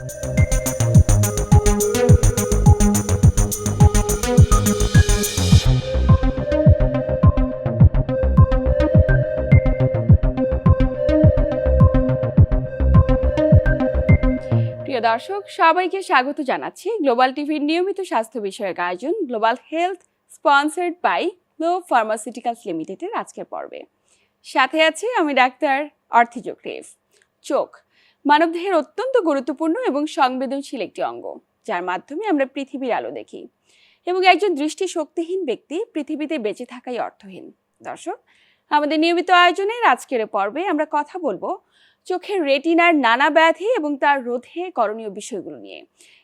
প্রিয় দর্শক, সবাইকে স্বাগত জানাচ্ছি গ্লোবাল টিভির নিয়মিত স্বাস্থ্য বিষয়ক আয়োজন global health sponsored by Globe Pharmaceuticals লিমিটেডের আজকের পর্বে। সাথে আছে আমি ডাক্তার অর্থিজোগ রেফ চোখ মানবদেহের অত্যন্ত গুরুত্বপূর্ণ এবং সংবেদনশীল একটি অঙ্গ, যার মাধ্যমে আমরা পৃথিবীর আলো দেখি এবং একজন দৃষ্টি শক্তিহীন ব্যক্তি পৃথিবীতে বেঁচে থাকাই অর্থহীন। দর্শক, আমাদের নিয়মিত আয়োজনের আজকের পর্বে আমরা কথা বলব চোখের রেটিনার নানা ব্যাধি এবং তার রোধে করণীয় বিষয়গুলো নিয়ে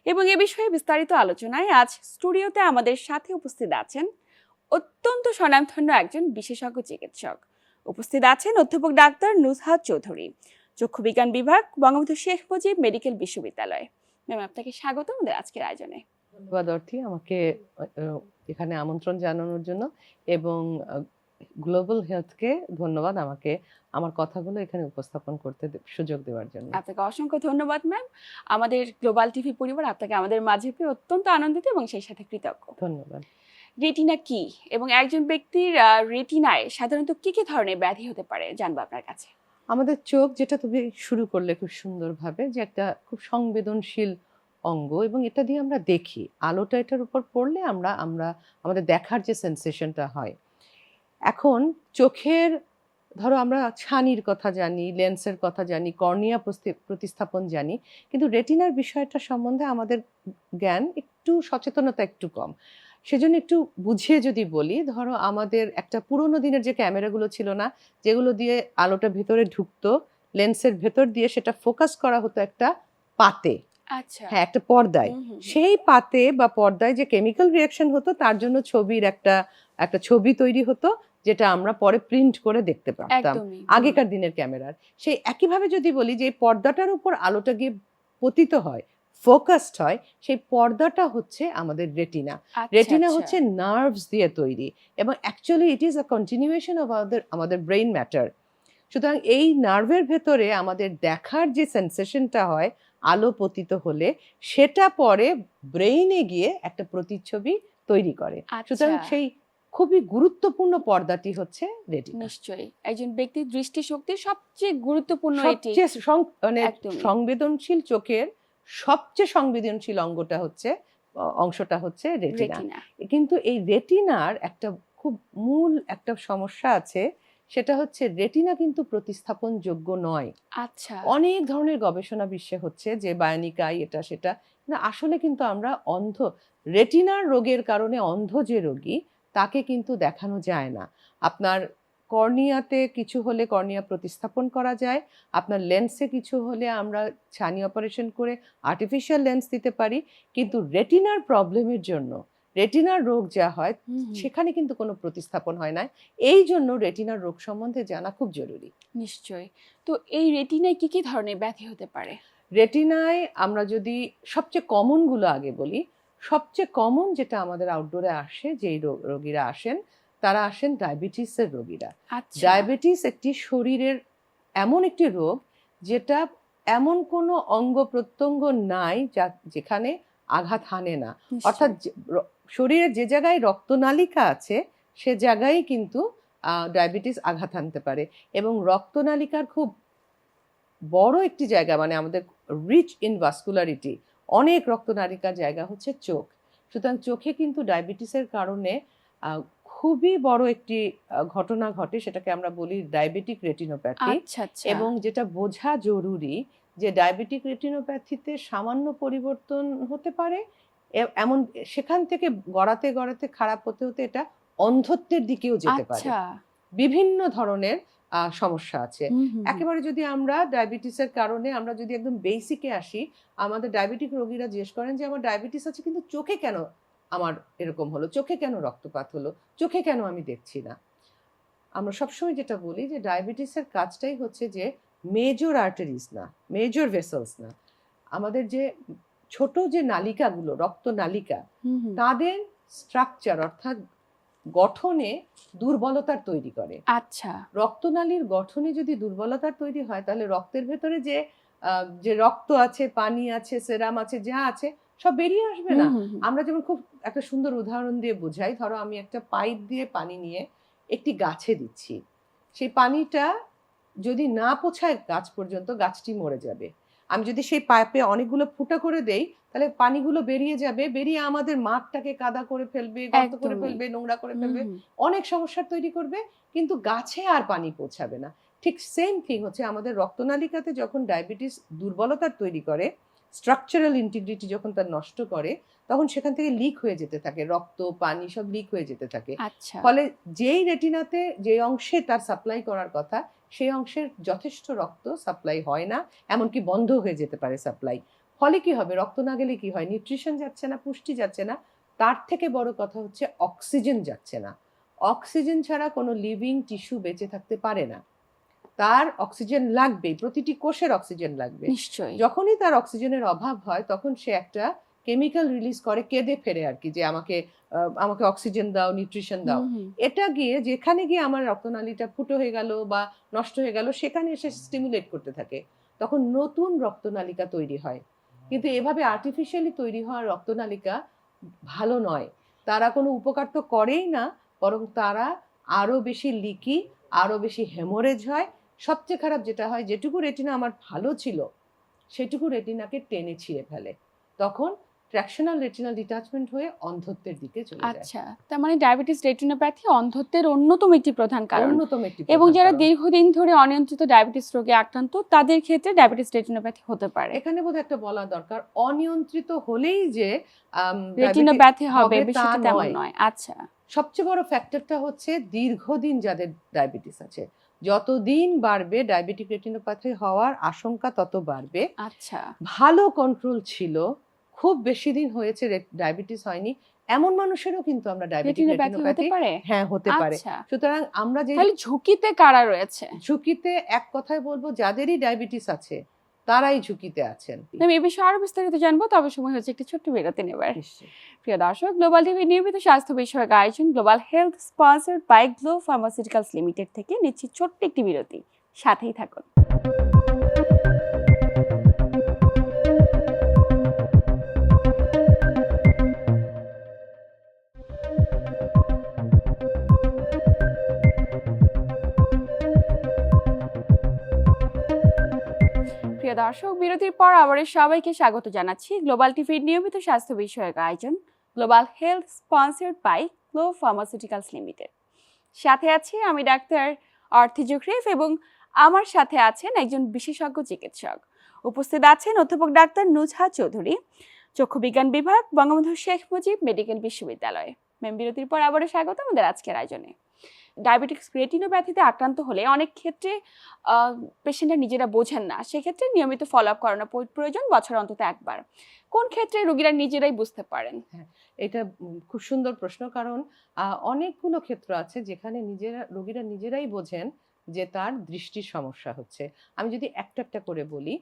এবং এ বিষয়ে বিস্তারিত আলোচনায় আজ স্টুডিওতে আমাদের সাথে উপস্থিত আছেন অত্যন্ত স্বনামধন্য একজন বিশেষজ্ঞ চিকিৎসক। উপস্থিত আছেন অধ্যাপক ডাক্তার নুসহাত চৌধুরী চক্ষুবিজ্ঞান বিভাগ বঙ্গবন্ধু শেখ মুজিব মেডিকেল বিশ্ববিদ্যালয়। ম্যাম আপনাকে স্বাগত আমাদের আজকের আয়োজনে। ধন্যবাদ অর্থী। আমাকে এখানে আমন্ত্রণ জানানোর জন্য এবং গ্লোবাল হেলথকে ধন্যবাদ আমাকে আমার কথাগুলো এখানে উপস্থাপন করতে সুযোগ দেওয়ার জন্য। আপনাকে অসংখ্য ধন্যবাদ ম্যাম। আমাদের গ্লোবাল টিভি পরিবার আপনাকে আমাদের মাঝে পেয়ে অত্যন্ত আনন্দিত এবং সেই সাথে কৃতজ্ঞ। ধন্যবাদ। রেটিনা কি? এবং একজন ব্যক্তির রেটিনায় সাধারণত কি কি ধরনের ব্যাধি হতে পারে? জানব আপনার কাছে। আমাদের চোখ যেটা তুমি শুরু করলে খুব সুন্দরভাবে যে একটা খুব সংবেদনশীল অঙ্গ এবং এটা দিয়ে আমরা দেখি। আলোটা এটার উপর পড়লে আমরা আমরা, আমাদের দেখার যে সেন্সেশনটা হয়। এখন চোখের, ধরো আমরা ছানির কথা জানি লেন্সের কথা জানি, কর্নিয়া প্রতিস্থাপন জানি, কিন্তু রেটিনার বিষয়টা সম্বন্ধে আমাদের জ্ঞান একটু সচেতনতা একটু কম। সেজন্য একটু বুঝিয়ে যদি বলি ধরো আমাদের একটা পুরোনো দিনের যে ক্যামেরাগুলো ছিল না যেগুলো দিয়ে আলোটা ভেতরে ঢুকতো লেন্সের ভেতর দিয়ে সেটা ফোকাস করা হতো একটা পাতে। আচ্ছা। হ্যাঁ একটা পর্দায়। সেই পাতে বা পর্দায় যে কেমিক্যাল রিয়াকশন হতো তার জন্য ছবির একটা একটা ছবি তৈরি হতো যেটা আমরা পরে প্রিন্ট করে দেখতে পারতাম। আগেকার দিনের ক্যামেরার সেই একইভাবে যদি বলি যে পর্দাটার উপর আলোটা গিয়ে পতিত হয় ফোকাসড হয় সেই পর্দাটা হচ্ছে আমাদের রেটিনা আচ্ছা, রেটিনা আচ্ছা। হচ্ছে নার্ভস দিয়ে তৈরি এবং actually it is a continuation of আমাদের আমাদের ব্রেইন ম্যাটার সুতরাং এই নার্ভের ভেতরে আমাদের দেখার যে সেন্সেশনটা হয় আলো পতিত হলে সেটা পরে ব্রেইনে গিয়ে একটা প্রতিচ্ছবি তৈরি করে। সুতরাং আচ্ছা, সেই খুবই গুরুত্বপূর্ণ পর্দাটি হচ্ছে রেটিনা নিশ্চয়ই। একজন ব্যক্তির দৃষ্টিশক্তি সবচেয়ে গুরুত্বপূর্ণ এটি। সবচেয়ে মানে সংবেদনশীল চোখের সবচেয়ে সংবেদনশীল অঙ্গটা হচ্ছে অংশটা হচ্ছে রেটিনা। কিন্তু এই রেটিনার একটা খুব মূল একটা সমস্যা আছে সেটা হচ্ছে রেটিনা কিন্তু প্রতিস্থাপন যোগ্য নয়। আচ্ছা। অনেক ধরনের গবেষণা বিশ্বে হচ্ছে যে বায়োনিক আই এটা সেটা না আসলে কিন্তু আমরা অন্ধ রেটিনার রোগের কারণে অন্ধ যে রোগী তাকে কিন্তু দেখানো যায় না। আপনার কর্নিয়াতে কিছু হলে কর্নিয়া প্রতিস্থাপন করা যায়। আপনার লেন্সে কিছু হলে আমরা ছানি অপারেশন করে আর্টিফিশিয়াল লেন্স দিতে পারি। কিন্তু রেটিনার প্রবলেমের জন্য রেটিনার রোগ যা হয় সেখানে কিন্তু কোনো প্রতিস্থাপন হয় না। এই জন্য রেটিনার রোগ সম্বন্ধে জানা খুব জরুরি। নিশ্চয়ই। তো এই রেটিনায় কি কি ধরনের ব্যাধি হতে পারে? রেটিনায় আমরা যদি সবচেয়ে কমনগুলো আগে বলি সবচেয়ে কমন যেটা আমাদের আউটডোরে আসে যেই রোগীরা আসেন তারা আসেন ডায়াবেটিসের রোগীরা। আচ্ছা। ডায়াবেটিস একটি শরীরের এমন একটি রোগ যেটা এমন কোনো অঙ্গ প্রত্যঙ্গ নাই যা যেখানে আঘাত হানে না। অর্থাৎ যে- র- শরীরে যে জায়গায় রক্তনালিকা আছে সে জায়গায় কিন্তু ডায়াবেটিস আঘাত হানতে পারে। এবং রক্তনালিকার খুব বড় একটি জায়গা মানে আমাদের রিচ ইন ভাস্কুলারিটি অনেক রক্তনালিকার জায়গা হচ্ছে চোখ। সুতরাং চোখে কিন্তু ডায়াবেটিসের কারণে খুবই বড় একটি ঘটনা ঘটে সেটাকে আমরা বলি ডায়াবেটিক রেটিনোপ্যাথি আচ্ছা আচ্ছা। এবং যেটা বোঝা জরুরি যে ডায়াবেটিক রেটিনোপ্যাথিতে সামান্য পরিবর্তন হতে পারে এমন সেখান থেকে গড়াতে গড়াতে খারাপ হতে হতে এটা অন্ধত্বের দিকেও যেতে পারে। আচ্ছা। বিভিন্ন ধরনের সমস্যা আছে। একেবারে যদি আমরা ডায়াবেটিসের কারণে আমরা যদি একদম বেসিকে আসি আমাদের ডায়াবেটিক রোগীরা জিজ্ঞেস করেন যে আমার ডায়াবেটিস আছে কিন্তু চোখে কেন আমার এরকম হলো চোখে কেন রক্তপাত হলো চোখে কেন আমি দেখছি না? আমরা সবসময় যেটা বলি যে ডায়াবেটিসের কাজটাই হচ্ছে যে মেজর আর্টারিজ না মেজর ভেসেলস না আমাদের যে ছোট যে নালিকাগুলো রক্ত নালিকা। তাদের স্ট্রাকচার অর্থাৎ গঠনে দুর্বলতার তৈরি করে। আচ্ছা। রক্তনালীর গঠনে যদি দুর্বলতার তৈরি হয় তাহলে রক্তের ভেতরে যে যে রক্ত আছে পানি আছে সেরাম আছে যা আছে সব বেরিয়ে আসবে না। আমরা যেমন খুব একটা সুন্দর উদাহরণ দিয়ে বোঝাই ধরো আমি একটা পাইপ দিয়ে পানি নিয়ে একটি গাছে দিচ্ছি। সেই পানিটা যদি না পৌঁছায় গাছ পর্যন্ত গাছটি মরে যাবে। আমি যদি সেই পাইপে অনেকগুলো ফুটা করে দেই তাহলে পানিগুলো বেরিয়ে যাবে বেরিয়ে আমাদের মাঠটাকে কাদা করে ফেলবে গর্ত করে ফেলবে নোংরা করে ফেলবে। অনেক সমস্যার তৈরি করবে কিন্তু গাছে আর পানি পৌঁছাবে না। ঠিক সেম থিং হচ্ছে আমাদের রক্তনালিকাতে যখন ডায়াবেটিস দুর্বলতার তৈরি করে স্ট্রাকচারাল ইন্টিগ্রিটি যখন তার নষ্ট করে তখন সেখান থেকে লিক হয়ে যেতে থাকে রক্ত পানি সব লিক হয়ে যেতে থাকে। আচ্ছা। ফলে যেই রেটিনাতে যে অংশে তার সাপ্লাই করার কথা সেই অংশের যথেষ্ট রক্ত সাপ্লাই হয় না এমনকি বন্ধ হয়ে যেতে পারে সাপ্লাই ফলে কি হবে? রক্ত না গেলে কি হয়? নিউট্রিশন যাচ্ছে না পুষ্টি যাচ্ছে না তার থেকে বড় কথা হচ্ছে অক্সিজেন যাচ্ছে না। অক্সিজেন ছাড়া কোনো লিভিং টিস্যু বেঁচে থাকতে পারে না। তার অক্সিজেন লাগবে প্রতিটি কোষের অক্সিজেন লাগবে। নিশ্চয়ই। যখনই তার অক্সিজেনের অভাব হয় তখন সে একটা কেমিক্যাল রিলিজ করে কেঁদে ফেরে আর কি যে আমাকে আমাকে অক্সিজেন দাও নিউট্রিশন দাও। এটা গিয়ে যেখানে গিয়ে আমার রক্তনালীটা ফুটো হয়ে গেল বা নষ্ট হয়ে গেল সেখানে এসে স্টিমুলেট করতে থাকে। তখন নতুন রক্তনালিকা তৈরি হয়। কিন্তু এভাবে আর্টিফিশিয়ালি তৈরি হওয়া রক্তনালিকা ভালো নয়। তারা কোনো উপকার তো করেই না বরং তারা আরও বেশি লিকি আরও বেশি হেমোরেজ হয় সবচেয়ে খারাপ যেটা হয় যেটুকু রেটিনা আমার ভালো ছিল সেটুকু রেটিনাকে টেনে ছিঁড়ে ফেলে। তখন ট্র্যাকশনাল রেটিনাল ডিটাচমেন্ট হয়ে অন্ধত্বের দিকে চলে যায়। আচ্ছা তার মানে ডায়াবেটিস রেটিনোপ্যাথি অন্ধত্বের অন্যতম একটি প্রধান কারণ। অন্যতম একটি এবং যারা দীর্ঘদিন ধরে অনিয়ন্ত্রিত ডায়াবেটিস রোগে আক্রান্ত তাদের ক্ষেত্রে ডায়াবেটিস রেটিনোপ্যাথি হতে পারে। এখানে বোধহয় একটা বলা দরকার অনিয়ন্ত্রিত হলেই যে রেটিনোপ্যাথি হবে বিষয়টা তেমন। নয়। আচ্ছা। সবচেয়ে বড় ফ্যাক্টরটা হচ্ছে দীর্ঘদিন যাদের ডায়াবেটিস আছে। যতদিন বাড়বে ডায়াবেটিক রেটিনোপ্যাথি হওয়ার আশঙ্কা তত বাড়বে। আচ্ছা। ভালো কন্ট্রোল ছিল খুব বেশি দিন হয়েছে ডায়াবেটিস হয়নি। এমন মানুষেরও কিন্তু আমরা ডায়াবেটিক রেটিনোপ্যাথি হতে পারে? হ্যাঁ হতে পারে। আচ্ছা। সুতরাং আমরা যে ঝুঁকিতে কারা রয়েছে? ঝুঁকিতে এক কথায় বলব যাদেরই ডায়াবেটিস আছে তারাই ঝুঁকিতে আছেন আমি এ বিষয়ে আরও বিস্তারিত জানব তবে সময় হচ্ছে একটি ছোট্ট বিরতি নেবার। প্রিয় দর্শক গ্লোবাল টিভি নিয়মিত স্বাস্থ্য বিষয়ক আয়োজন global health sponsored by Globe Pharmaceuticals Limited থেকে নিচ্ছি ছোট্ট একটি বিরতি। সাথেই থাকুন। দর্শক, বিরতির পর আবার সবাইকে স্বাগত জানাচ্ছি গ্লোবাল টিভির নিয়মিত স্বাস্থ্য বিষয়ক আয়োজন global health sponsored by Globe Pharmaceuticals Limited সাথে আছি আমি ডাক্তার অর্থি জুখরিফ এবং আমার সাথে আছেন একজন বিশেষজ্ঞ চিকিৎসক। উপস্থিত আছেন অধ্যাপক ডাক্তার নুজহা চৌধুরী, চক্ষু বিজ্ঞান বিভাগ, বঙ্গবন্ধু শেখ মুজিব মেডিকেল বিশ্ববিদ্যালয়। মেম বিরতির পর আবারও স্বাগত আমাদের আজকের আয়োজনে। ডায়াবেটিক্স রেটিনোপ্যাথিতে আক্রান্ত হলে অনেক ক্ষেত্রে পেশেন্টরা নিজেরা বোঝেন না। সেক্ষেত্রে নিয়মিত ফলো আপ করানো প্রয়োজন বছর অন্তত একবার। কোন ক্ষেত্রে রোগীরা নিজেরাই বুঝতে পারেন? এটা খুব সুন্দর প্রশ্ন কারণ অনেকগুলো ক্ষেত্র আছে যেখানে নিজেরা, রোগীরা নিজেরাই বোঝেন যে তার দৃষ্টির সমস্যা হচ্ছে। আমি যদি একটা একটা করে বলি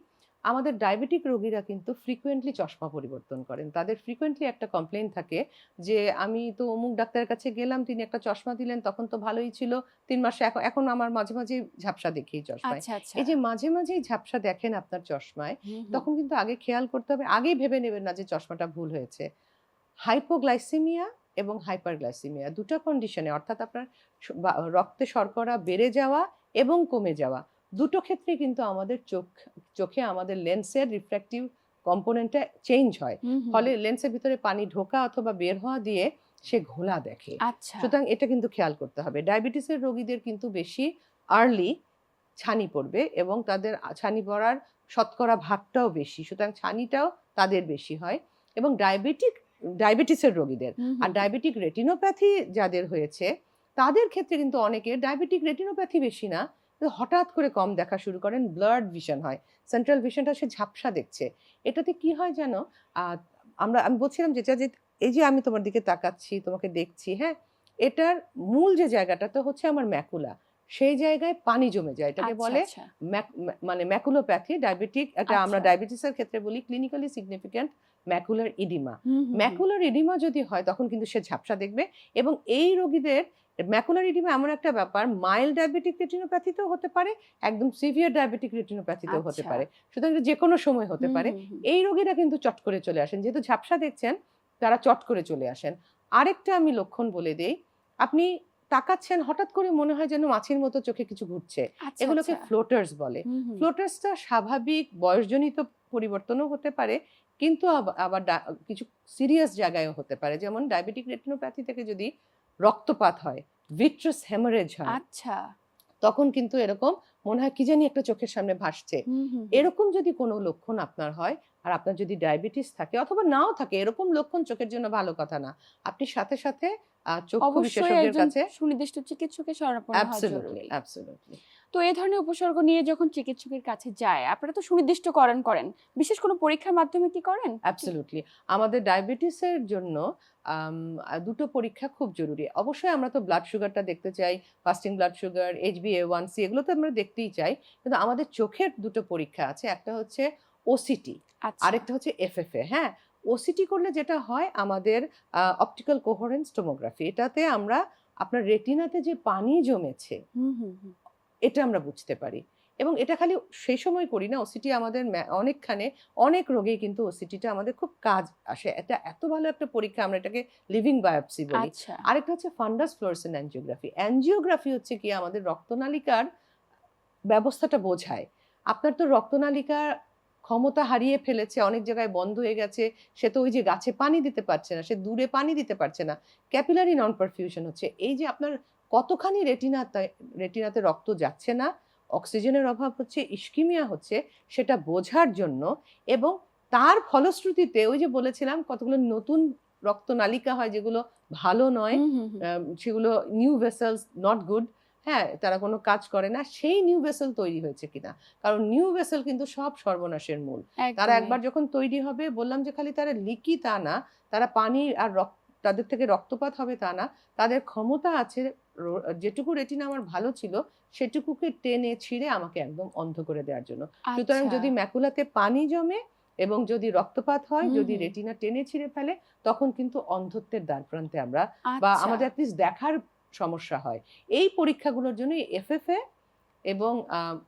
আমাদের ডায়াবেটিক রোগীরা কিন্তু ফ্রিকোয়েন্টলি চশমা পরিবর্তন করেন। তাদের ফ্রিকোয়েন্টলি একটা কমপ্লেন থাকে যে আমি তো অমুক ডাক্তারের কাছে গেলাম তিনি একটা চশমা দিলেন তখন তো ভালোই ছিল। তিন মাসে এখন এখন আমার মাঝে মাঝে ঝাপসা দেখি চশমায়। আচ্ছা আচ্ছা। এই যে মাঝে মাঝেই ঝাপসা দেখেন আপনার চশমায়। তখন কিন্তু আগে খেয়াল করতে হবে আগেই ভেবে নেবেন না যে চশমাটা ভুল হয়েছে। হাইপোগ্লাইসেমিয়া এবং হাইপারগ্লাইসেমিয়া দুটো কন্ডিশনে অর্থাৎ আপনার রক্তে শর্করা বেড়ে যাওয়া এবং কমে যাওয়া দুটো ক্ষেত্রে কিন্তু আমাদের চোখ চোখে আমাদের লেন্সের রিফ্র্যাক্টিভ কম্পোনেন্টটা চেঞ্জ হয়। ফলে লেন্সের ভিতরে পানি ঢোকা অথবা বের হওয়া দিয়ে সে ঘোলা দেখে। আচ্ছা। সুতরাং এটা কিন্তু খেয়াল করতে হবে। ডায়াবেটিসের রোগীদের কিন্তু বেশি আর্লি ছানি পড়বে এবং তাদের ছানি পড়ার শতকরা ভাগটাও বেশি। সুতরাং ছানিটাও তাদের বেশি হয় এবং ডায়াবেটিক ডায়াবেটিসের রোগীদের। আর ডায়াবেটিক রেটিনোপ্যাথি যাদের হয়েছে তাদের ক্ষেত্রে কিন্তু অনেকে ডায়াবেটিক রেটিনোপ্যাথি বেশি না। হঠাৎ করে কম দেখা শুরু করেন ব্লাড ভিশন হয়। সেন্ট্রাল ভিশনটা সে ঝাপসা দেখছে। এটাতে কি হয় যেন আমরা আমি বলছিলাম যেটা যে এই যে আমি তোমার দিকে তাকাচ্ছি তোমাকে দেখছি হ্যাঁ? এটার মূল যে জায়গাটা তো হচ্ছে আমার ম্যাকুলা সেই জায়গায় পানি জমে যায়। এটাকে আচ্ছা, বলে আচ্ছা। মানে ম্যাকুলোপ্যাথি ডায়াবেটিক এটা আমরা আচ্ছা। ডায়াবেটিসের ক্ষেত্রে বলি clinically significant macular oedema. Macular oedema যদি হয় তখন কিন্তু সে ঝাপসা দেখবে এবং এই রোগীদের ম্যাকুলার ইডিমা এমন একটা ব্যাপার মাইল্ড ডায়াবেটিক রেটিনোপ্যাথিতেও হতে পারে একদম সিভিয়ার ডায়াবেটিক রেটিনোপ্যাথিতেও হতে আচ্ছা। পারে সুতরাং যে কোনো সময় হতে পারে। এই রোগীরা কিন্তু চট করে চলে আসেন যেহেতু ঝাপসা দেখছেন তারা চট করে চলে আসেন আরেকটা আমি লক্ষণ বলে দেই আপনি তাকাচ্ছেন হঠাৎ করে মনে হয় যেন মাছির মতো চোখে কিছু ঘুরছে আচ্ছা, এগুলোকে আচ্ছা। ফ্লোটার্স বলে। ফ্লোটার্সটা স্বাভাবিক বয়সজনিত পরিবর্তনও হতে পারে কিন্তু আবার কিছু সিরিয়াস জায়গায়ও হতে পারে যেমন ডায়াবেটিক রেটিনোপ্যাথি থেকে যদি রক্তপাত হয় ভিট্রাস হেমারেজ হয়। আচ্ছা। তখন কিন্তু এরকম মনে হয় কি জানি একটা চোখের সামনে ভাসছে। এরকম যদি কোনো লক্ষণ আপনার হয় আর আপনার যদি ডায়াবেটিস থাকে অথবা নাও থাকে এরকম লক্ষণ চোখের জন্য ভালো কথা না। আপনি সাথে সাথে চোখ চক্ষু বিশেষজ্ঞের কাছে সুনির্দিষ্ট চিকিৎসকের শরণাপন্ন হওয়া অ্যাবসলিউটলি জরুরি। অ্যাবসলিউটলি তো এই ধরনের উপসর্গ নিয়ে যখন চিকিৎসকের কাছে যায় আপনারা তো সুনির্দিষ্টকরণ করেন। বিশেষ কোনো পরীক্ষার মাধ্যমে কি করেন? অ্যাবসলিউটলি আমাদের ডায়াবেটিসের জন্য দুটো পরীক্ষা খুব জরুরি। অবশ্যই আমরা তো ব্লাড সুগারটা দেখতে চাই fasting blood sugar HbA one C এগুলো তো আমরা দেখতেই চাই। কিন্তু আমাদের চোখের দুটো পরীক্ষা আছে একটা হচ্ছে ওসিটি আচ্ছা। আরেকটা হচ্ছে এফএফএ হ্যাঁ ওসিটি করলে যেটা হয় আমাদের অপটিক্যাল কোহরেন্স টোমোগ্রাফি এটাতে আমরা আপনার রেটিনাতে যে পানি জমেছে। এটা আমরা বুঝতে পারি। এবং এটা খালি সেই সময় করি না ওসিটি আমাদের অনেকখানে অনেক রোগেই কিন্তু ওসিটিটা আমাদের খুব কাজ আসে। এটা এত ভালো একটা পরীক্ষা আমরা এটাকে লিভিং বায়োপসি বলি। আচ্ছা। আরেকটা হচ্ছে ফান্ডাস ফ্লোরসেন অ্যাঞ্জিওগ্রাফি অ্যাঞ্জিওগ্রাফি হচ্ছে কি আমাদের রক্তনালিকার ব্যবস্থাটা বোঝায়। আপনার তো রক্তনালিকার ক্ষমতা হারিয়ে ফেলেছে অনেক জায়গায় বন্ধ হয়ে গেছে সে তো ওই যে গাছে পানি দিতে পারছে না সে দূরে পানি দিতে পারছে না। ক্যাপিলারি নন পারফিউশন হচ্ছে। এই যে আপনার কতখানি রেটিনাতে রেটিনাতে রক্ত যাচ্ছে না অক্সিজেনের অভাব হচ্ছে ইস্কিমিয়া হচ্ছে সেটা বোঝার জন্য এবং তার ফলশ্রুতিতে ওই যে বলেছিলাম কতগুলো নতুন রক্তনালিকা হয় যেগুলো ভালো নয় সেগুলো নিউ ভেসেলস নট গুড হ্যাঁ তারা কোনো কাজ করে না সেই নিউ ভেসেল তৈরি হয়েছে কিনা। কারণ নিউ ভেসেল কিন্তু সব সর্বনাশের মূল। তারা একবার যখন তৈরি হবে বললাম যে খালি তারা লিকি তা না তারা পানি আর রক্ত তাদের থেকে রক্তপাত হবে তা না তাদের ক্ষমতা আছে যেটুকু রেটিনা আমার ভালো ছিল সেটুকুকে টেনে ছিঁড়ে আমাকে একদম অন্ধ করে দেওয়ার জন্য সুতরাং আচ্ছা। যদি ম্যাকুলাতে পানি জমে এবং যদি রক্তপাত হয় যদি রেটিনা টেনে ছিঁড়ে ফেলে তখন কিন্তু অন্ধত্বের দ্বার প্রান্তে আমরা বা আচ্ছা। আমাদের অ্যাটলিস্ট দেখার সমস্যা হয় এই পরীক্ষাগুলোর জন্য এফএফএ এবং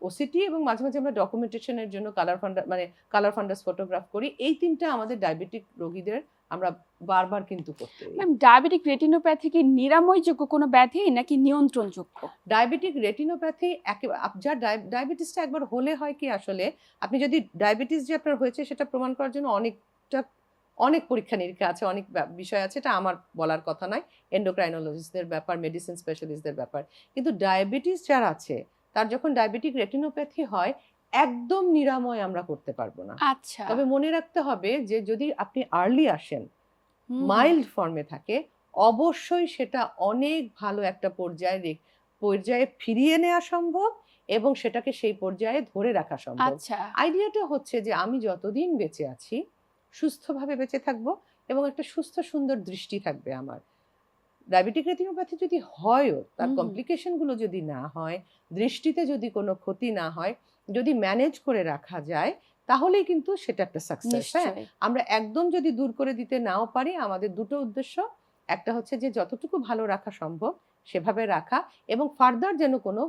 ওসিটি এবং মাঝে মাঝে আমরা ডকুমেন্টেশনের জন্য কালার ফান্ডা মানে কালার ফান্ডাস ফটোগ্রাফ করি এই তিনটা আমাদের ডায়াবেটিক রোগীদের আমরা বারবার কিন্তু করতে ম্যাম ডায়াবেটিক রেটিনোপ্যাথি কি নিরাময়যোগ্য কোনো ব্যাধি নাকি নিয়ন্ত্রণযোগ্য? ডায়াবেটিক রেটিনোপ্যাথি একেবারে যার ডায়াবেটিসটা একবার হলে হয় কি আসলে আপনি যদি ডায়াবেটিস যে আপনার হয়েছে সেটা প্রমাণ করার জন্য অনেকটা অনেক পরীক্ষা নিরীক্ষা আছে অনেক বিষয় আছে এটা আমার বলার কথা নয়। এন্ডোক্রাইনোলজিস্টদের ব্যাপার মেডিসিন স্পেশালিস্টদের ব্যাপার। কিন্তু ডায়াবেটিস যার আছে তার যখন ডায়াবেটিক রেটিনোপ্যাথি হয় একদম নিরাময় আমরা করতে পারব না। আচ্ছা। তবে মনে রাখতে হবে যে যদি আপনি আর্লি আসেন। মাইল্ড ফর্মে থাকে অবশ্যই সেটা অনেক ভালো একটা পর্যায়ে পর্যায়ে ফিরিয়ে নেওয়া সম্ভব এবং সেটাকে সেই পর্যায়ে ধরে রাখা সম্ভব। আচ্ছা। আইডিয়াটা হচ্ছে যে আমি যতদিন বেঁচে আছি সুস্থভাবে বেঁচে থাকব এবং একটা সুস্থ সুন্দর দৃষ্টি থাকবে আমার। ডায়াবেটিক রেটিনোপ্যাথি যদি হয়ও তার। কমপ্লিকেশনগুলো যদি না হয় দৃষ্টিতে যদি কোনো ক্ষতি না হয় যদি ম্যানেজ করে রাখা যায় তাহলেই কিন্তু সেটা একটা সাকসেস হ্যাঁ? আমরা একদম যদি দূর করে দিতে নাও পারি আমাদের দুটো উদ্দেশ্য একটা হচ্ছে যে যতটুকু ভালো রাখা সম্ভব সেভাবে রাখা এবং ফার্দার যেন কোনো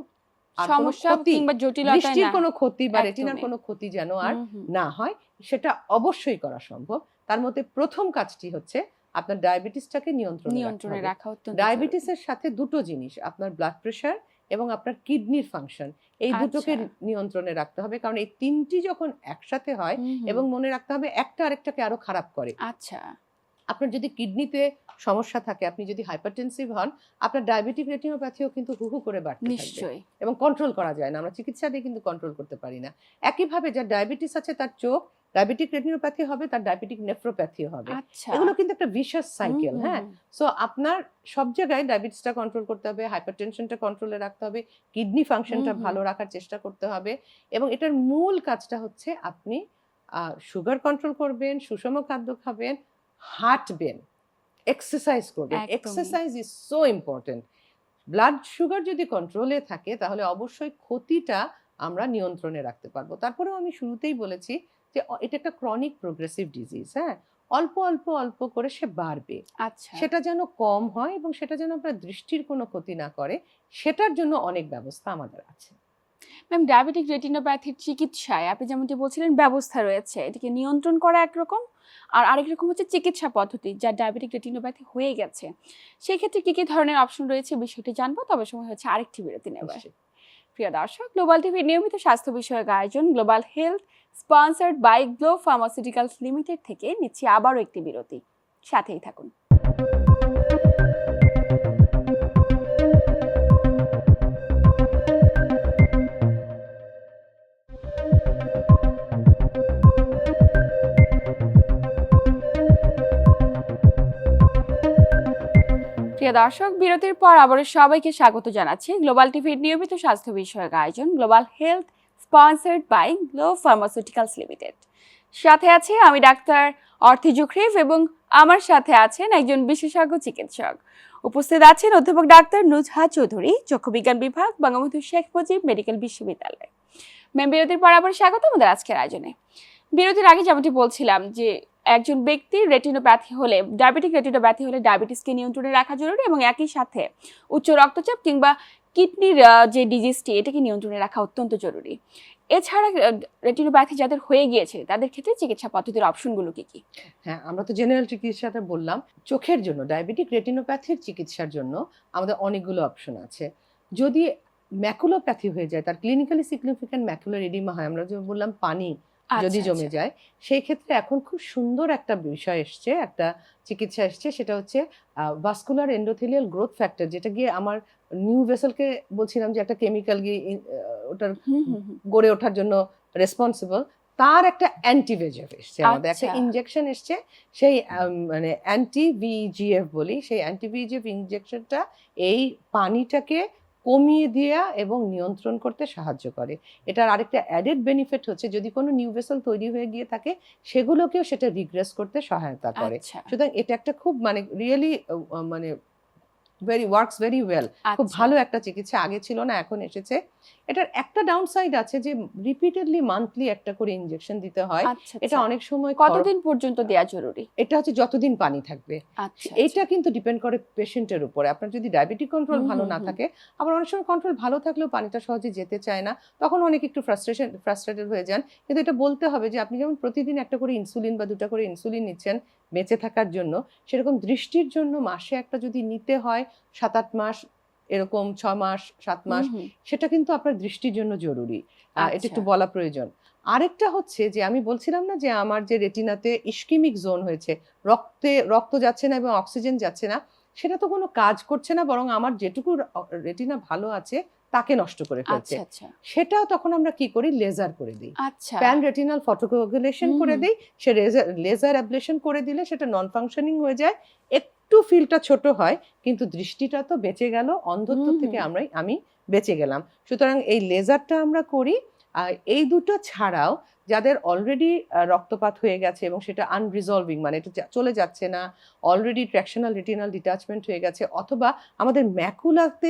সমস্যা কিংবা জটিলতা না কোনো ক্ষতি বা রেটিনার কোনো ক্ষতি যেন আর। না হয় সেটা অবশ্যই করা সম্ভব। তার মধ্যে প্রথম কাজটি হচ্ছে আপনার ডায়াবেটিসটাকে নিয়ন্ত্রণে নিয়ন্ত্রণে রাখা ডায়াবেটিসের সাথে দুটো জিনিস আপনার ব্লাড প্রেশার এবং আপনার কিডনির ফাংশন এই দুটোকে আচ্ছা। নিয়ন্ত্রণে রাখতে হবে। কারণ এই তিনটি যখন একসাথে হয়। এবং মনে রাখতে হবে একটা আরেকটাকে আরও খারাপ করে। আচ্ছা। আপনার যদি কিডনিতে সমস্যা থাকে আপনি যদি হাইপারটেনসিভ হন আপনার ডায়াবেটিক রেটিনোপ্যাথিও কিন্তু হু হু করে বাড়তে নিশ্চয়ই। এবং কন্ট্রোল করা যায় না। আমরা চিকিৎসা দিয়ে কিন্তু কন্ট্রোল করতে পারি না। একইভাবে যার ডায়াবেটিস আছে তার চোখ ডায়াবেটিক রেটিনোপ্যাথি হবে তার ডায়াবেটিক নেফ্রোপ্যাথিও হবে। আচ্ছা। এগুলো কিন্তু একটা ভিশাস সাইকেল হ্যাঁ? সো আপনার সব জায়গায় ডায়াবেটিসটা কন্ট্রোল করতে হবে হাইপারটেনশনটা কন্ট্রোলে রাখতে হবে কিডনি ফাংশনটা। ভালো রাখার চেষ্টা করতে হবে এবং এটার মূল কাজটা হচ্ছে আপনি সুগার কন্ট্রোল করবেন সুষম খাদ্য খাবেন হাঁটবেন এক্সারসাইজ করবেন। Exercise is so important blood sugar যদি কন্ট্রোলে থাকে তাহলে অবশ্যই ক্ষতিটা আমরা নিয়ন্ত্রণে রাখতে পারব। তারপরেও আমি শুরুতেই বলেছি যে এটা একটা ক্রনিক প্রোগ্রেসিভ ডিজিজ হ্যাঁ? অল্প অল্প অল্প করে সে বাড়বে। আচ্ছা। সেটা যেন কম হয় এবং সেটা যেন আপনার দৃষ্টির কোনো ক্ষতি না করে সেটার জন্য অনেক ব্যবস্থা আমাদের আছে। ম্যাম ডায়াবেটিক রেটিনোপ্যাথির চিকিৎসায় আপনি যেমনটি বলছিলেন ব্যবস্থা রয়েছে। এটিকে নিয়ন্ত্রণ করা একরকম আর আরেক রকম হচ্ছে চিকিৎসা পদ্ধতি যা ডায়াবেটিক রেটিনোপ্যাথি হয়ে গেছে। সেই ক্ষেত্রে কি কি ধরনের অপশন রয়েছে বিষয়টি জানব তবে সময় হচ্ছে আরেকটি বিরতি নিশ্চয়ই। প্রিয় দর্শক গ্লোবাল টিভির নিয়মিত স্বাস্থ্য বিষয়ক আয়োজন global health sponsored by Globe Pharmaceuticals Limited থেকে নিচ্ছি আবারও একটি বিরতি। সাথেই থাকুন। প্রিয় দর্শক, বিরতির পর আবারও সবাইকে স্বাগত জানাচ্ছি। গ্লোবাল টিভির নিয়মিত স্বাস্থ্য বিষয়ক আয়োজন global health sponsored by Globe Pharmaceuticals Limited সাথে আছে আমি ডাক্তার অর্থি জুখরিফ এবং আমার সাথে আছেন একজন বিশেষজ্ঞ চিকিৎসক। উপস্থিত আছেন অধ্যাপক ডাক্তার নুজহা চৌধুরী, চক্ষুবিজ্ঞান বিভাগ, বঙ্গবন্ধু শেখ মুজিব মেডিকেল বিশ্ববিদ্যালয়। ম্যাম বিরতির পর আবার স্বাগত আমাদের আজকের আয়োজনে। বিরতির আগে যেমনটি বলছিলাম যে, একজন ব্যক্তির রেটিনোপ্যাথি হলে, ডায়াবেটিক রেটিনোপ্যাথি হলে ডায়াবেটিসকে নিয়ন্ত্রণে রাখা জরুরি এবং একই সাথে উচ্চ রক্তচাপ কিংবা কিডনির যে ডিজিজটি, এটাকে নিয়ন্ত্রণে রাখা অত্যন্ত জরুরি। এছাড়া রেটিনোপ্যাথি যাদের হয়ে গিয়েছে, তাদের ক্ষেত্রে চিকিৎসা পদ্ধতির অপশনগুলো কি কি? হ্যাঁ আমরা তো জেনারেল চিকিৎসাতে বললাম। চোখের জন্য ডায়াবেটিক রেটিনোপ্যাথির চিকিৎসার জন্য আমাদের অনেকগুলো অপশন আছে। যদি ম্যাকুলোপ্যাথি হয়ে যায়, তার ক্লিনিক্যালি সিগনিফিক্যান্ট ম্যাকুলার এডিমা হয়, আমরা যে বললাম পানি যদি আচ্ছা, জমে আচ্ছা। যায় সেই ক্ষেত্রে এখন খুব সুন্দর একটা বিষয় এসছে একটা চিকিৎসা এসছে সেটা হচ্ছে ভাস্কুলার এন্ডোথেলিয়াল গ্রোথ ফ্যাক্টর যেটা গিয়ে আমার নিউ ভেসেলকে বলছিলাম যে একটা কেমিক্যাল গিয়ে ওটার। গড়ে ওঠার জন্য রেসপন্সিবল তার একটা অ্যান্টিভেজেফ এসছে আমাদের একটা আচ্ছা। ইনজেকশন এসছে সেই মানে অ্যান্টি ভিজিএফ বলি সেই অ্যান্টি ভিজিএফ ইনজেকশনটা এই পানিটাকে কমিয়ে দেওয়া এবং নিয়ন্ত্রণ করতে সাহায্য করে। এটার আরেকটা অ্যাডেড বেনিফিট হচ্ছে যদি কোনো নিউ ভেসেল তৈরি হয়ে গিয়ে থাকে সেগুলোকেও সেটা রিগ্রেস করতে সহায়তা করে। আচ্ছা। সুতরাং এটা একটা খুব মানে রিয়েলি মানে ভেরি ওয়ার্কস ভেরি ওয়েল খুব আচ্ছা। ভালো একটা চিকিৎসা আগে ছিল না এখন এসেছে। এটার একটা ডাউন সাইড আছে যে রিপিটেডলি মান্থলি একটা করে ইনজেকশন দিতে হয়। আচ্ছা এটা আচ্ছা। অনেক সময় কতদিন পর্যন্ত দেওয়া জরুরি? এটা হচ্ছে যতদিন পানি থাকবে। এটা কিন্তু ডিপেন্ড করে পেশেন্টের উপরে। আপনার যদি ডায়াবেটিক কন্ট্রোল ভালো না থাকে আবার অনেক সময় কন্ট্রোল ভালো থাকলেও পানিটা সহজে যেতে চায় না তখন অনেক একটু ফ্রাস্ট্রেশন ফ্রাস্ট্রেটেড হয়ে যান। কিন্তু এটা বলতে হবে যে আপনি যেমন প্রতিদিন একটা করে ইনসুলিন বা দুটো করে ইনসুলিন নিচ্ছেন বেঁচে থাকার জন্য সেরকম দৃষ্টির জন্য মাসে একটা যদি নিতে হয় সাত আট মাস এরকম ছ মাস সাত মাস। সেটা কিন্তু আপনার দৃষ্টির জন্য জরুরি আহ, এটা একটু আচ্ছা। বলা প্রয়োজন আরেকটা হচ্ছে যে আমি বলছিলাম না যে আমার যে রেটিনাতে ইস্কিমিক জোন হয়েছে রক্তে রক্ত যাচ্ছে না এবং অক্সিজেন যাচ্ছে না সেটা তো কোনো কাজ করছে না বরং আমার যেটুকু রেটিনা ভালো আছে তাকে নষ্ট করে ফেলছে। আচ্ছা আচ্ছা। সেটাও তখন আমরা কি করি? লেজার করে দিই। আচ্ছা। প্যান রেটিনাল ফটোকোগুলেশন করে দিই। সে লেজার অ্যাবলেশন করে দিলে সেটা নন ফাংশনিং হয়ে যায়। একটু ফিলটা ছোট হয় কিন্তু দৃষ্টিটা তো বেঁচে গেল অন্ধত্ব থেকে হুম। আমরা আমি বেঁচে গেলাম। সুতরাং এই লেজারটা আমরা করি এই দুটো ছাড়াও যাদের অলরেডি রক্তপাত হয়ে গেছে এবং সেটা আনরিজলভিং মানে এটা চলে যাচ্ছে না অলরেডি ট্র্যাকশনাল রেটিনাল ডিটাচমেন্ট হয়ে গেছে অথবা আমাদের ম্যাকুলাতে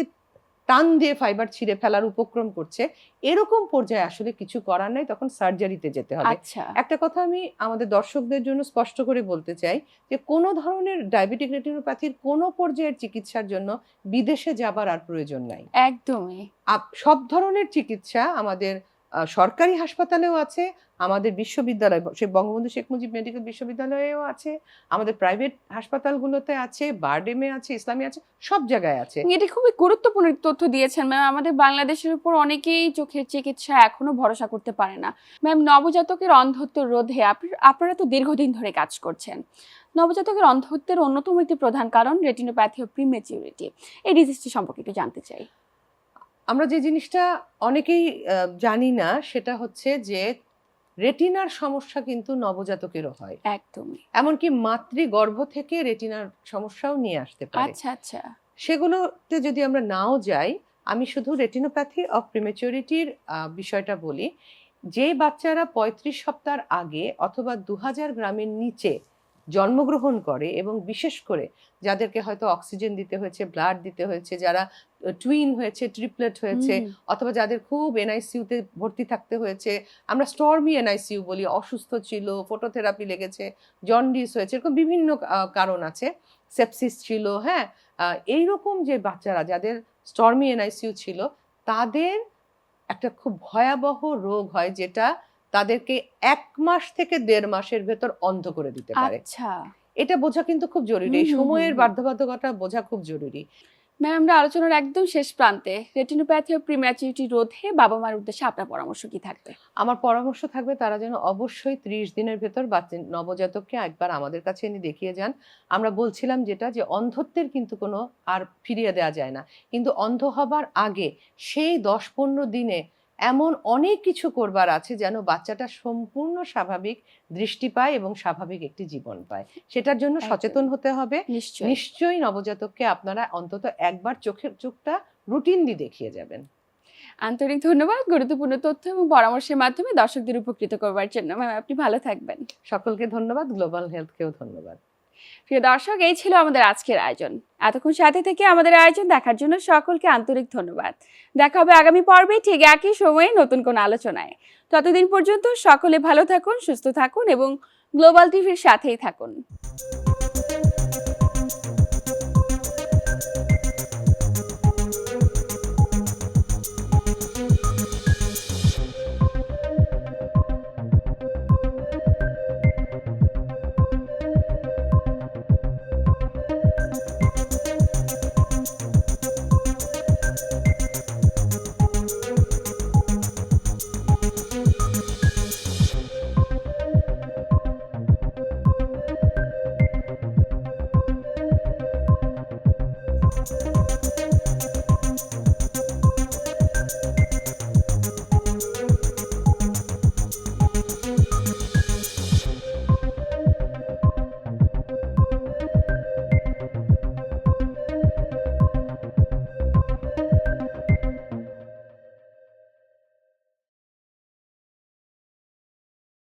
টান দিয়ে ফাইবার ছিঁড়ে ফেলার উপক্রম করছে এরকম পর্যায়ে আসলে কিছু করার নাই তখন সার্জারিতে যেতে হবে। আচ্ছা। একটা কথা আমি আমাদের দর্শকদের জন্য স্পষ্ট করে বলতে চাই যে কোনো ধরনের ডায়াবেটিক রেটিনোপ্যাথির কোনো পর্যায়ের চিকিৎসার জন্য বিদেশে যাবার আর প্রয়োজন নাই। একদমই। সব ধরনের চিকিৎসা আমাদের সরকারি হাসপাতালেও আছে, আমাদের বিশ্ববিদ্যালয় সে বঙ্গবন্ধু শেখ মুজিব মেডিকেল বিশ্ববিদ্যালয়েও আছে, আমাদের প্রাইভেট হাসপাতালগুলোতে আছে, বারডেমে আছে, ইসলামী আছে, সব জায়গায় আছে। এটি খুবই গুরুত্বপূর্ণ তথ্য দিয়েছেন ম্যাম আমাদের বাংলাদেশের উপর অনেকেই চোখের চিকিৎসা এখনও ভরসা করতে পারে না। ম্যাম নবজাতকের অন্ধত্ব রোধে আপনি- আপনারা তো দীর্ঘদিন ধরে কাজ করছেন। নবজাতকের অন্ধত্বের অন্যতম একটি প্রধান কারণ রেটিনোপ্যাথি ও প্রিমেচিউরিটি এই ডিজিজটি সম্পর্কে একটু জানতে চাই। আমরা যে জিনিসটা অনেকেই জানি না সেটা হচ্ছে যে রেটিনার সমস্যা কিন্তু নবজাতকেরও হয়। একদমই। এমনকি মাতৃগর্ভ থেকে রেটিনার সমস্যাও নিয়ে আসতে পারে। আচ্ছা আচ্ছা। সেগুলোতে যদি আমরা নাও যাই আমি শুধু রেটিনোপ্যাথি অফ প্রিমেচুরিটির বিষয়টা বলি। যে বাচ্চারা পঁয়ত্রিশ সপ্তাহ আগে অথবা দু হাজার গ্রামের নিচে জন্মগ্রহণ করে এবং বিশেষ করে যাদেরকে হয়তো অক্সিজেন দিতে হয়েছে ব্লাড দিতে হয়েছে যারা টুইন হয়েছে ট্রিপলেট হয়েছে অথবা যাদের খুব এনআইসিউতে ভর্তি থাকতে হয়েছে আমরা স্টর্মি এনআইসিইউ বলি অসুস্থ ছিল ফটোথেরাপি লেগেছে জন্ডিস হয়েছে এরকম বিভিন্ন কারণ আছে সেপসিস ছিল হ্যাঁ এইরকম যে বাচ্চারা যাদের স্টর্মি এনআইসিইউ ছিল তাদের একটা খুব ভয়াবহ রোগ হয় যেটা তাদেরকে এক মাস থেকে দেড় মাসের ভেতর অন্ধ করে দিতে পারে। আচ্ছা। এটা বোঝা কিন্তু খুব জরুরি। এই সময়ের বাধ্যবাধকতা বোঝা খুব জরুরি। ম্যাম আমরা আলোচনার একদম শেষ প্রান্তে। রেটিনোপ্যাথি ও প্রিম্যাচুরিটি রোধে বাবা মার উদ্দেশ্যে আপনার পরামর্শ কি থাকবে? আমার পরামর্শ থাকবে তারা যেন অবশ্যই ত্রিশ দিনের ভেতর বাচ্চা নবজাতককে একবার আমাদের কাছে এনে দেখিয়ে যান। আমরা বলছিলাম যেটা যে অন্ধত্বের কিন্তু কোনো আর ফিরিয়ে দেওয়া যায় না। কিন্তু অন্ধ হবার আগে সেই দশ পনেরো দিনে এমন অনেক কিছু করবার আছে যেন বাচ্চাটা সম্পূর্ণ স্বাভাবিক দৃষ্টি পায় এবং স্বাভাবিক একটি জীবন পায়। সেটার জন্য সচেতন হতে হবে। নিশ্চয়ই। নবজাতককে আপনারা অন্তত একবার চোখের চোখটা রুটিনলি দেখিয়ে যাবেন। আন্তরিক ধন্যবাদ। গুরুত্বপূর্ণ তথ্য এবং পরামর্শের মাধ্যমে দর্শকদের উপকৃত করবার জন্য। ম্যাম আপনি ভালো থাকবেন। সকলকে ধন্যবাদ। গ্লোবাল হেলথকেও ধন্যবাদ। প্রিয় দর্শক, এই ছিল আমাদের আজকের আয়োজন। এতক্ষণ সাথে থেকে আমাদের আয়োজন দেখার জন্য সকলকে আন্তরিক ধন্যবাদ। দেখা হবে আগামী পর্বে ঠিক একই সময়ে নতুন কোন আলোচনায়। ততদিন পর্যন্ত সকলে ভালো থাকুন, সুস্থ থাকুন এবং গ্লোবাল টিভির সাথেই থাকুন।